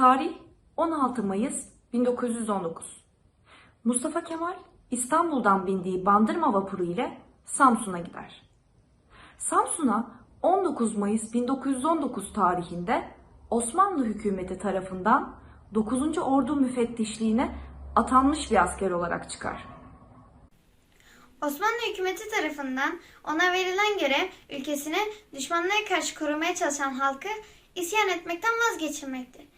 Tarih 16 Mayıs 1919. Mustafa Kemal İstanbul'dan bindiği Bandırma vapuru ile Samsun'a gider. Samsun'a 19 Mayıs 1919 tarihinde Osmanlı hükümeti tarafından 9. Ordu müfettişliğine atanmış bir asker olarak çıkar. Osmanlı hükümeti tarafından ona verilen görev ülkesini düşmanlara karşı korumaya çalışan halkı isyan etmekten vazgeçirmektir.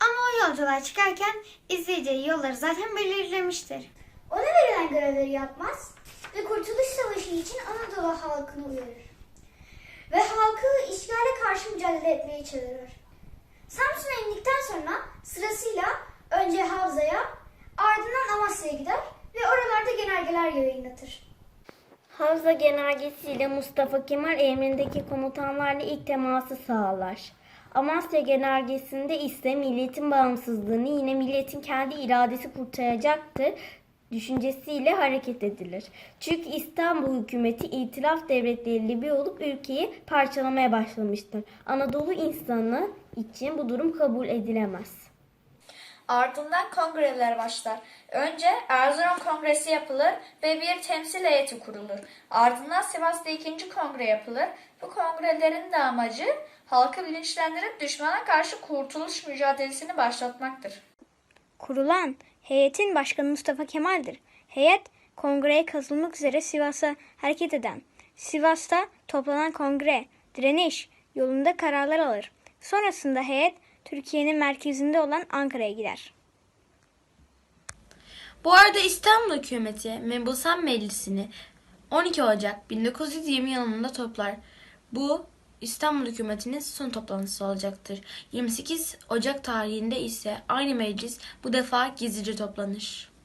Ama o yolculuğa çıkarken izleyeceği yolları zaten belirlemiştir. Ona verilen görevleri yapmaz ve Kurtuluş Savaşı için Anadolu halkını uyarır. Ve halkı işgale karşı mücadele etmeye çağırır. Samsun'a indikten sonra sırasıyla önce Havza'ya ardından Amasya'ya gider ve oralarda genelgeler yayınlatır. Havza Genelgesi Mustafa Kemal emrindeki komutanlarla ilk teması sağlar. Amasya Genelgesi'nde ise milletin bağımsızlığını yine milletin kendi iradesi kurtaracaktır düşüncesiyle hareket edilir. Çünkü İstanbul hükümeti itilaf devletleri Libya olup ülkeyi parçalamaya başlamıştır. Anadolu insanı için bu durum kabul edilemez. Ardından kongreler başlar. Önce Erzurum Kongresi yapılır ve bir temsil heyeti kurulur. Ardından Sivas'ta ikinci kongre yapılır. Bu kongrelerin de amacı halkı bilinçlendirip düşmana karşı kurtuluş mücadelesini başlatmaktır. Kurulan heyetin başkanı Mustafa Kemal'dir. Heyet kongreye katılmak üzere Sivas'a hareket eden, Sivas'ta toplanan kongre, direniş yolunda kararlar alır. Sonrasında heyet Türkiye'nin merkezinde olan Ankara'ya gider. Bu arada İstanbul hükümeti Mebusan Meclisi'ni 12 Ocak 1920 yılında toplar. Bu İstanbul hükümetinin son toplantısı olacaktır. 28 Ocak tarihinde ise aynı meclis bu defa gizlice toplanır.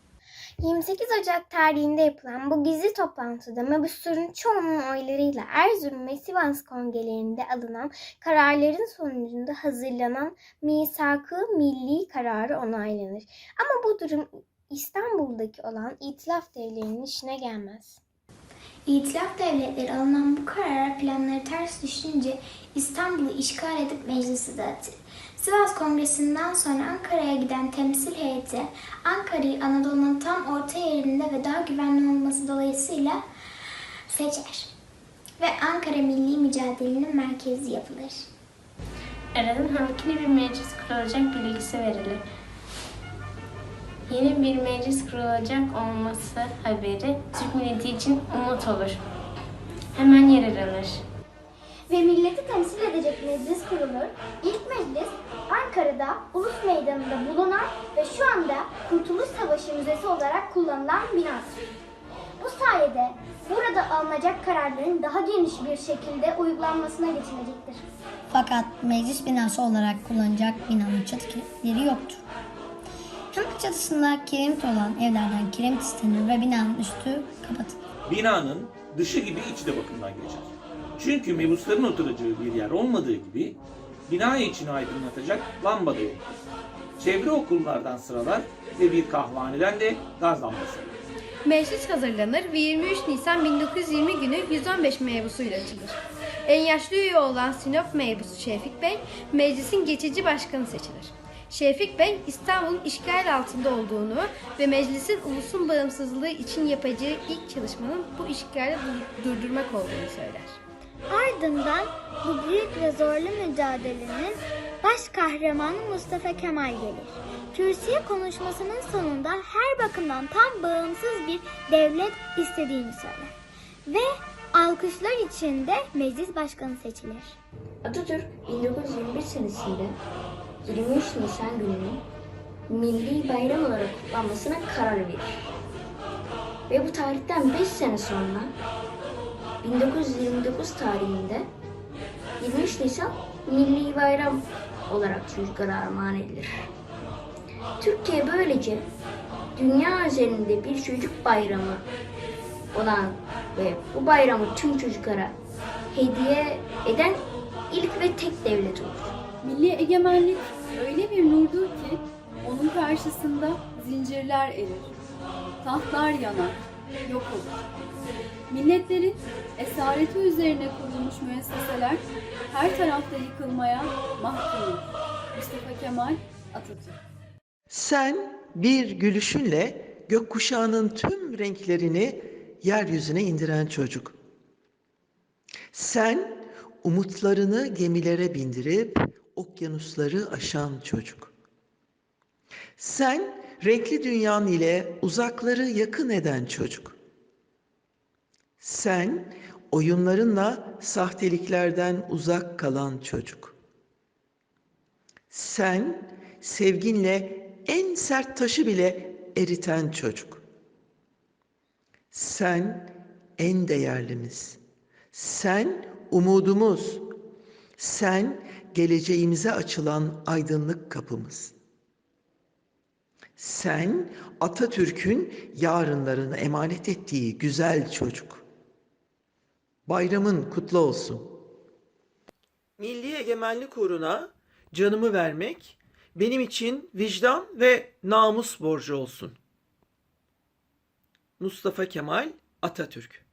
28 Ocak tarihinde yapılan bu gizli toplantıda mebusların çoğunun oylarıyla Erzurum ve Sivas kongrelerinde alınan kararların sonucunda hazırlanan misak-ı milli kararı onaylanır. Ama bu durum İstanbul'daki olan itilaf devlerinin işine gelmez. İtilaf devletleri alınan bu karara planları ters düşünce İstanbul'u işgal edip meclisi dağıtır. Sivas Kongresi'nden sonra Ankara'ya giden temsil heyeti Ankara'yı Anadolu'nun tam orta yerinde ve daha güvenli olması dolayısıyla seçer. Ve Ankara milli mücadelenin merkezi yapılır. Aradan halkine bir meclis kurulacak bilgisi verilir. Yeni bir meclis kurulacak olması haberi Türk milleti için umut olur. Hemen yer aranır. Ve milleti temsil edecek meclis kurulur. İlk meclis Ankara'da Ulus Meydanı'nda bulunan ve şu anda Kurtuluş Savaşı Müzesi olarak kullanılan binadır. Bu sayede burada alınacak kararların daha geniş bir şekilde uygulanmasına geçilecektir. Fakat meclis binası olarak kullanacak binanın çatı kilitleri yoktur. Hemen çatısında kiremit olan evlerden kiremit istenir ve binanın üstü kapatılır. binanın dışı gibi içi de bakımdan geçer. Çünkü mebusların oturacağı bir yer olmadığı gibi bina içini aydınlatacak lamba da yoktur. Çevre okullardan sıralar ve bir kahvaneden de gaz lambası. Meclis hazırlanır ve 23 Nisan 1920 günü 115 mebusuyla açılır. En yaşlı üye olan Sinop mebusu Şefik Bey, meclisin geçici başkanı seçilir. Şefik Bey, İstanbul'un işgal altında olduğunu ve meclisin ulusun bağımsızlığı için yapacağı ilk çalışmanın bu işgali dur- durdurmak olduğunu söyler. Ardından bu büyük ve zorlu mücadelenin baş kahramanı Mustafa Kemal gelir. Kürsüye konuşmasının sonunda her bakımdan tam bağımsız bir devlet istediğini söyler. Ve alkışlar içinde meclis başkanı seçilir. Atatürk 1921 senesinde 23 Nisan gününün milli bayram olarak kutlanmasına karar verir. Ve bu tarihten 5 sene sonra 1929 tarihinde 23 Nisan milli bayram olarak çocuklara armağan edilir. Türkiye böylece dünya üzerinde bir çocuk bayramı olan ve bu bayramı tüm çocuklara hediye eden ilk ve tek devlet olur. Milli egemenlik öyle bir nurdur ki onun karşısında zincirler erir, tahtlar yanar, yok olur. Milletlerin esareti üzerine kurulmuş müesseseler her tarafta yıkılmaya mahkum. Mustafa Kemal Atatürk. Sen bir gülüşünle gökkuşağının tüm renklerini yeryüzüne indiren çocuk. Sen umutlarını gemilere bindirip okyanusları aşan çocuk. Sen renkli dünyan ile uzakları yakın eden çocuk. Sen oyunlarınla sahteliklerden uzak kalan çocuk. Sen sevginle en sert taşı bile eriten çocuk. Sen en değerlimiz. Sen umudumuz. Sen geleceğimize açılan aydınlık kapımız. Sen Atatürk'ün yarınlarını emanet ettiği güzel çocuk. Bayramın kutlu olsun. Milli egemenlik uğruna canımı vermek benim için vicdan ve namus borcu olsun. Mustafa Kemal Atatürk